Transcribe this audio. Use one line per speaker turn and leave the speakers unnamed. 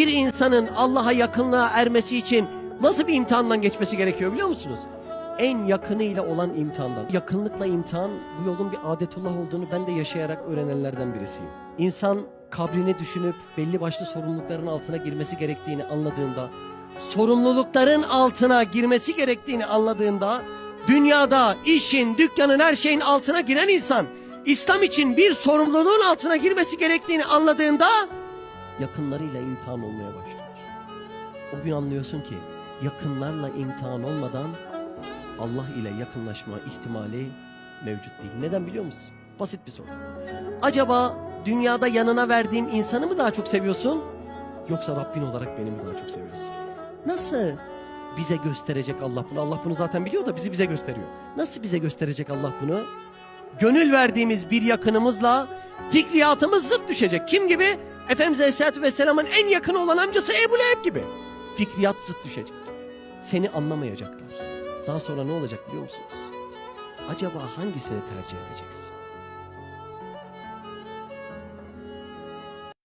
Bir insanın Allah'a yakınlığa ermesi için nasıl bir imtihandan geçmesi gerekiyor biliyor musunuz? En yakınıyla olan imtihandan. Yakınlıkla imtihan bu yolun bir adetullah olduğunu ben de yaşayarak öğrenenlerden birisiyim. İnsan kabrini düşünüp belli başlı sorumlulukların altına girmesi gerektiğini anladığında, sorumlulukların altına girmesi gerektiğini anladığında, dünyada, işin, dükkanın, her şeyin altına giren insan, İslam için bir sorumluluğun altına girmesi gerektiğini anladığında, yakınlarıyla imtihan olmaya başlar. O gün anlıyorsun ki yakınlarla imtihan olmadan Allah ile yakınlaşma ihtimali mevcut değil. Neden biliyor musun? Basit bir soru. Acaba dünyada yanına verdiğim insanı mı daha çok seviyorsun? Yoksa Rabbin olarak beni mi daha çok seviyorsun? Nasıl bize gösterecek Allah bunu? Allah bunu zaten biliyor da bizi bize gösteriyor. Nasıl bize gösterecek Allah bunu? Gönül verdiğimiz bir yakınımızla fikriyatımız zıt düşecek. Kim gibi? Efendimiz Aleyhisselatü Vesselam'ın en yakını olan amcası Ebu Leheb gibi. Fikriyat zıt düşecek. Seni anlamayacaklar. Daha sonra ne olacak biliyor musunuz? Acaba hangisini tercih edeceksin?